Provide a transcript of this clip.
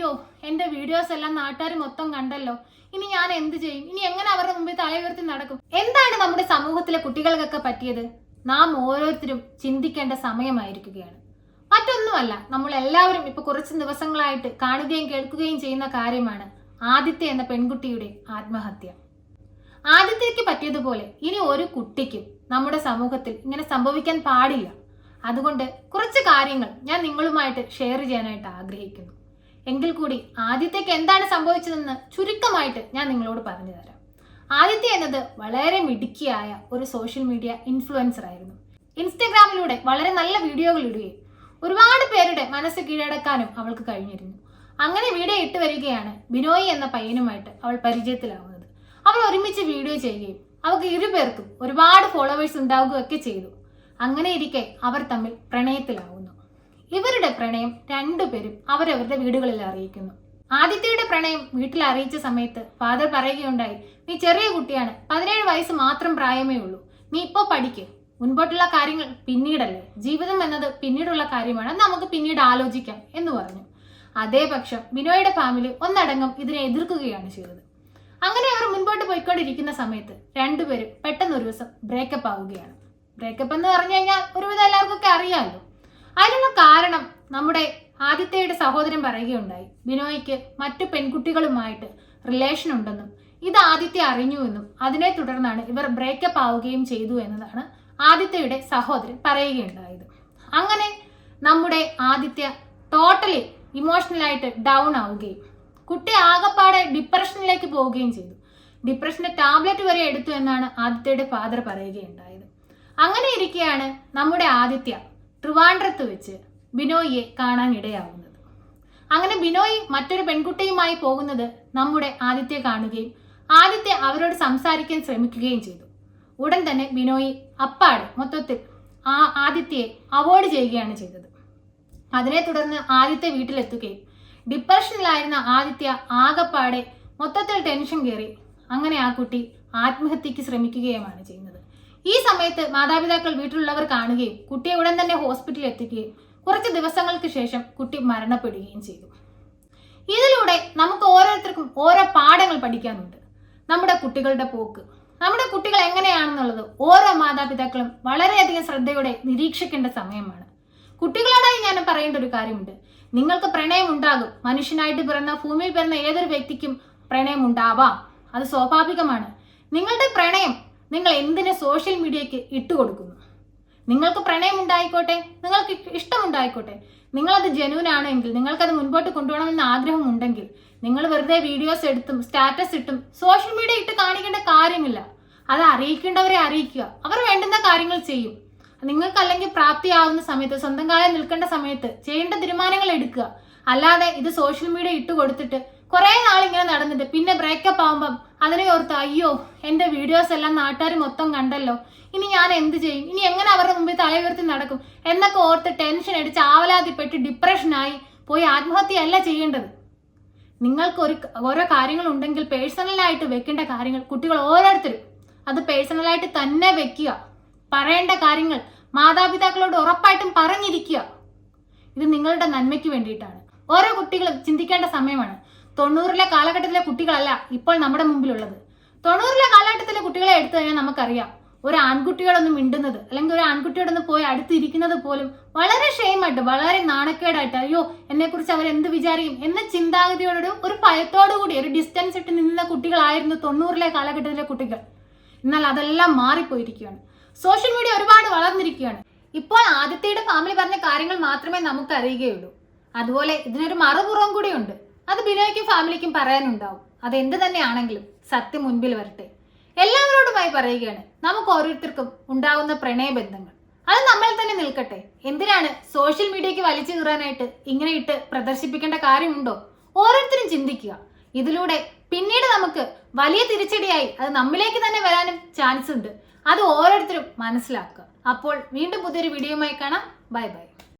അയ്യോ എന്റെ വീഡിയോസ് എല്ലാം നാട്ടുകാർ മൊത്തം കണ്ടല്ലോ. ഇനി ഞാൻ എന്ത് ചെയ്യും? ഇനി എങ്ങനെ അവരുടെ മുമ്പിൽ തല ഉയർത്തി നടക്കും? എന്താണ് നമ്മുടെ സമൂഹത്തിലെ കുട്ടികൾക്കൊക്കെ പറ്റിയത്? നാം ഓരോരുത്തരും ചിന്തിക്കേണ്ട സമയമായിരിക്കുകയാണ്. മറ്റൊന്നുമല്ല നമ്മൾ എല്ലാവരും ഇപ്പൊ കുറച്ച് ദിവസങ്ങളായിട്ട് കാണുകയും കേൾക്കുകയും ചെയ്യുന്ന കാര്യമാണ് ആദിത്യ എന്ന പെൺകുട്ടിയുടെ ആത്മഹത്യ. ആദിത്യക്ക് പറ്റിയതുപോലെ ഇനി ഒരു കുട്ടിക്കും നമ്മുടെ സമൂഹത്തിൽ ഇങ്ങനെ സംഭവിക്കാൻ പാടില്ല. അതുകൊണ്ട് കുറച്ച് കാര്യങ്ങൾ ഞാൻ നിങ്ങളുമായിട്ട് ഷെയർ ചെയ്യാനായിട്ട് ആഗ്രഹിക്കുന്നു. എങ്കിൽ കൂടി ആദിത്യക്ക് എന്താണ് സംഭവിച്ചതെന്ന് ചുരുക്കമായിട്ട് ഞാൻ നിങ്ങളോട് പറഞ്ഞു തരാം. ആദിത്യ എന്നത് വളരെ മിടുക്കിയായ ഒരു സോഷ്യൽ മീഡിയ ഇൻഫ്ലുവൻസർ ആയിരുന്നു. ഇൻസ്റ്റഗ്രാമിലൂടെ വളരെ നല്ല വീഡിയോകൾ ഇടുകയും ഒരുപാട് പേരുടെ മനസ്സ് കീഴടക്കാനും അവൾക്ക് കഴിഞ്ഞിരുന്നു. അങ്ങനെ വീഡിയോ ഇട്ട് വരികയാണ് ബിനോയി എന്ന പയ്യനുമായിട്ട് അവൾ പരിചയത്തിലാവുന്നത്. അവർ ഒരുമിച്ച് വീഡിയോ ചെയ്യുകയും അവർക്ക് ഇരുപേർക്കും ഒരുപാട് ഫോളോവേഴ്സ് ഉണ്ടാവുകയൊക്കെ ചെയ്തു. അങ്ങനെ ഇരിക്കെ അവർ തമ്മിൽ പ്രണയത്തിലാവുന്നു. ഇവരുടെ പ്രണയം രണ്ടുപേരും അവരവരുടെ വീടുകളിൽ അറിയിക്കുന്നു. ആദിത്യയുടെ പ്രണയം വീട്ടിൽ അറിയിച്ച സമയത്ത് ഫാദർ പറയുകയുണ്ടായി നീ ചെറിയ കുട്ടിയാണ് പതിനേഴ് വയസ്സ് മാത്രം പ്രായമേ ഉള്ളൂ. നീ ഇപ്പോൾ പഠിക്ക്. മുൻപോട്ടുള്ള കാര്യങ്ങൾ പിന്നീടല്ലേ? ജീവിതം എന്നത് പിന്നീടുള്ള കാര്യമാണ്. നമുക്ക് പിന്നീട് ആലോചിക്കാം എന്ന് പറഞ്ഞു. അതേപക്ഷം ബിനോയുടെ ഫാമിലി ഒന്നടങ്കം ഇതിനെ എതിർക്കുകയാണ് ചെയ്തത്. അങ്ങനെ അവർ മുൻപോട്ട് പോയിക്കൊണ്ടിരിക്കുന്ന സമയത്ത് രണ്ടുപേരും പെട്ടെന്ന് ഒരു ദിവസം ബ്രേക്കപ്പ് ആവുകയാണ്. ബ്രേക്കപ്പ് എന്ന് പറഞ്ഞു കഴിഞ്ഞാൽ ഒരുവിധം എല്ലാവർക്കൊക്കെ അറിയാമല്ലോ അതിനുള്ള കാരണം നമ്മുടെ ആദിത്യയുടെ സഹോദരൻ പറയുകയുണ്ടായി. ബിനോയ്ക്ക് മറ്റു പെൺകുട്ടികളുമായിട്ട് റിലേഷൻ ഉണ്ടെന്നും ഇത് ആദിത്യ അറിഞ്ഞുവെന്നും അതിനെ തുടർന്നാണ് ഇവർ ബ്രേക്കപ്പ് ആവുകയും ചെയ്തു എന്നതാണ് ആദിത്യയുടെ സഹോദരൻ പറയുകയുണ്ടായത്. അങ്ങനെ നമ്മുടെ ആദിത്യ ടോട്ടലി ഇമോഷണലായിട്ട് ഡൗൺ ആവുകയും കുട്ടി ആകെപ്പാടെ ഡിപ്രഷനിലേക്ക് പോവുകയും ചെയ്തു. ഡിപ്രഷന്റെ ടാബ്ലറ്റ് വരെ എടുത്തു എന്നാണ് ആദിത്യയുടെ ഫാദർ പറയുകയുണ്ടായത്. അങ്ങനെ ഇരിക്കെയാണ് നമ്മുടെ ആദിത്യ ട്രിവാൻഡ്രത്ത് വെച്ച് ബിനോയിയെ കാണാൻ ഇടയാവുന്നത്. അങ്ങനെ ബിനോയ് മറ്റൊരു പെൺകുട്ടിയുമായി പോകുന്നത് നമ്മുടെ ആദിത്യ കാണുകയും ആദിത്യ അവരോട് സംസാരിക്കാൻ ശ്രമിക്കുകയും ചെയ്തു. ഉടൻ തന്നെ ബിനോയ് അപ്പാട് മൊത്തത്തിൽ ആ ആദിത്യയെ അവോയ്ഡ് ചെയ്യുകയാണ് ചെയ്തത്. അതിനെ തുടർന്ന് ആദിത്യ വീട്ടിലെത്തുകയും ഡിപ്രഷനിലായിരുന്ന ആദിത്യ ആകപ്പാടെ മൊത്തത്തിൽ ടെൻഷൻ കയറി അങ്ങനെ ആ കുട്ടി ആത്മഹത്യക്ക് ശ്രമിക്കുകയുമാണ് ചെയ്യുന്നത്. ഈ സമയത്ത് മാതാപിതാക്കൾ വീട്ടിലുള്ളവർ കാണുകയും കുട്ടിയെ ഉടൻ തന്നെ ഹോസ്പിറ്റലിൽ എത്തിക്കുകയും കുറച്ച് ദിവസങ്ങൾക്ക് ശേഷം കുട്ടി മരണപ്പെടുകയും ചെയ്തു. ഇതിലൂടെ നമുക്ക് ഓരോരുത്തർക്കും ഓരോ പാഠങ്ങൾ പഠിക്കാനുണ്ട്. നമ്മുടെ കുട്ടികളുടെ പോക്ക്. നമ്മുടെ കുട്ടികൾ എങ്ങനെയാണെന്നുള്ളത് ഓരോ മാതാപിതാക്കളും വളരെയധികം ശ്രദ്ധയോടെ നിരീക്ഷിക്കേണ്ട സമയമാണ്. കുട്ടികളോടായി ഞാൻ പറയേണ്ട ഒരു കാര്യമുണ്ട്. നിങ്ങൾക്ക് പ്രണയം ഉണ്ടാകും മനുഷ്യനായിട്ട് പിറന്ന ഭൂമിയിൽ പിറന്ന ഏതൊരു വ്യക്തിക്കും പ്രണയം ഉണ്ടാവാം അത് സ്വാഭാവികമാണ്. നിങ്ങളുടെ പ്രണയം നിങ്ങൾ എന്തിനെ സോഷ്യൽ മീഡിയയ്ക്ക് ഇട്ടുകൊടുക്കുന്നു നിങ്ങൾക്ക് പ്രണയം ഉണ്ടായിക്കോട്ടെ നിങ്ങൾക്ക് ഇഷ്ടമുണ്ടായിക്കോട്ടെ നിങ്ങളത് ജനുവൻ ആണെങ്കിൽ നിങ്ങൾക്കത് മുൻപോട്ട് കൊണ്ടുപോകണമെന്ന് ആഗ്രഹമുണ്ടെങ്കിൽ നിങ്ങൾ വെറുതെ വീഡിയോസ് എടുത്തും സ്റ്റാറ്റസ് ഇട്ടും സോഷ്യൽ മീഡിയ ഇട്ട് കാണിക്കേണ്ട കാര്യമില്ല. അത് അറിയിക്കേണ്ടവരെ അറിയിക്കുക. അവർ വേണ്ടുന്ന കാര്യങ്ങൾ ചെയ്യും. നിങ്ങൾക്ക് അല്ലെങ്കിൽ പ്രാപ്തിയാവുന്ന സമയത്ത് സ്വന്തം കാലം നിൽക്കേണ്ട സമയത്ത് ചെയ്യേണ്ട തീരുമാനങ്ങൾ എടുക്കുക. അല്ലാതെ ഇത് സോഷ്യൽ മീഡിയ ഇട്ട് കൊടുത്തിട്ട് കുറെ നാളിങ്ങനെ നടന്നിട്ട് പിന്നെ ബ്രേക്കപ്പ് ആവുമ്പം അതിനെ ഓർത്ത് അയ്യോ എന്റെ വീഡിയോസ് എല്ലാം നാട്ടുകാർ മൊത്തം കണ്ടല്ലോ. ഇനി ഞാൻ എന്ത് ചെയ്യും? ഇനി എങ്ങനെ അവരുടെ മുമ്പിൽ തല ഉയർത്തി നടക്കും? എന്നൊക്കെ ഓർത്ത് ടെൻഷൻ അടിച്ച് ആവലാതിപ്പെട്ട് ഡിപ്രഷനായി പോയി ആത്മഹത്യയല്ല ചെയ്യേണ്ടത്. നിങ്ങൾക്ക് ഒരു ഓരോ കാര്യങ്ങൾ ഉണ്ടെങ്കിൽ പേഴ്സണലായിട്ട് വെക്കേണ്ട കാര്യങ്ങൾ കുട്ടികൾ ഓരോരുത്തരും അത് പേഴ്സണലായിട്ട് തന്നെ വെക്കുക. പറയേണ്ട കാര്യങ്ങൾ മാതാപിതാക്കളോട് ഉറപ്പായിട്ടും പറഞ്ഞിരിക്കുക. ഇത് നിങ്ങളുടെ നന്മയ്ക്ക് വേണ്ടിയിട്ടാണ്. ഓരോ കുട്ടികളും ചിന്തിക്കേണ്ട സമയമാണ്. തൊണ്ണൂറിലെ കാലഘട്ടത്തിലെ കുട്ടികളല്ല ഇപ്പോൾ നമ്മുടെ മുമ്പിലുള്ളത്. തൊണ്ണൂറിലെ കാലഘട്ടത്തിലെ കുട്ടികളെ എടുത്തു കഴിഞ്ഞാൽ നമുക്കറിയാം ഒരു ആൺകുട്ടിയോടൊന്ന് മിണ്ടുന്നത് അല്ലെങ്കിൽ ഒരു ആൺകുട്ടിയോടൊന്ന് പോയി അടുത്തിരിക്കുന്നത് പോലും വളരെ ഷെയിമായിട്ട് വളരെ നാണക്കേടായിട്ട് അയ്യോ എന്നെക്കുറിച്ച് അവർ എന്ത് വിചാരിക്കും എന്ന ചിന്താഗതിയോട് ഒരു ഭയത്തോടു കൂടി ഒരു ഡിസ്റ്റൻസ് ഇട്ട് നിന്ന കുട്ടികളായിരുന്നു തൊണ്ണൂറിലെ കാലഘട്ടത്തിലെ കുട്ടികൾ. എന്നാൽ അതെല്ലാം മാറിപ്പോയിരിക്കുകയാണ്. സോഷ്യൽ മീഡിയ ഒരുപാട് വളർന്നിരിക്കുകയാണ്. ഇപ്പോൾ ആദിത്യയുടെ ഫാമിലി പറഞ്ഞ കാര്യങ്ങൾ മാത്രമേ നമുക്ക് അറിയുകയുള്ളൂ അതുപോലെ ഇതിനൊരു മറുപുറം കൂടിയുണ്ട്. അത് ബിനോയ്ക്കും ഫാമിലിക്കും പറയാനുണ്ടാവും. അത് എന്ത് തന്നെയാണെങ്കിലും സത്യം മുൻപിൽ വരട്ടെ. എല്ലാവരോടുമായി പറയുകയാണ്. നമുക്ക് ഓരോരുത്തർക്കും ഉണ്ടാകുന്ന പ്രണയബന്ധങ്ങൾ. അത് നമ്മൾ തന്നെ നിൽക്കട്ടെ. എന്തിനാണ് സോഷ്യൽ മീഡിയക്ക് വലിച്ചു കീറാനായിട്ട് ഇങ്ങനെ ഇട്ട് പ്രദർശിപ്പിക്കേണ്ട കാര്യമുണ്ടോ? ഓരോരുത്തരും ചിന്തിക്കുക. ഇതിലൂടെ പിന്നീട് നമുക്ക് വലിയ തിരിച്ചടിയായി അത് നമ്മിലേക്ക് തന്നെ വരാനും ചാൻസ് ഉണ്ട് അത് ഓരോരുത്തരും മനസ്സിലാക്കുക. അപ്പോൾ വീണ്ടും പുതിയൊരു വീഡിയോയുമായി കാണാം. Bye bye.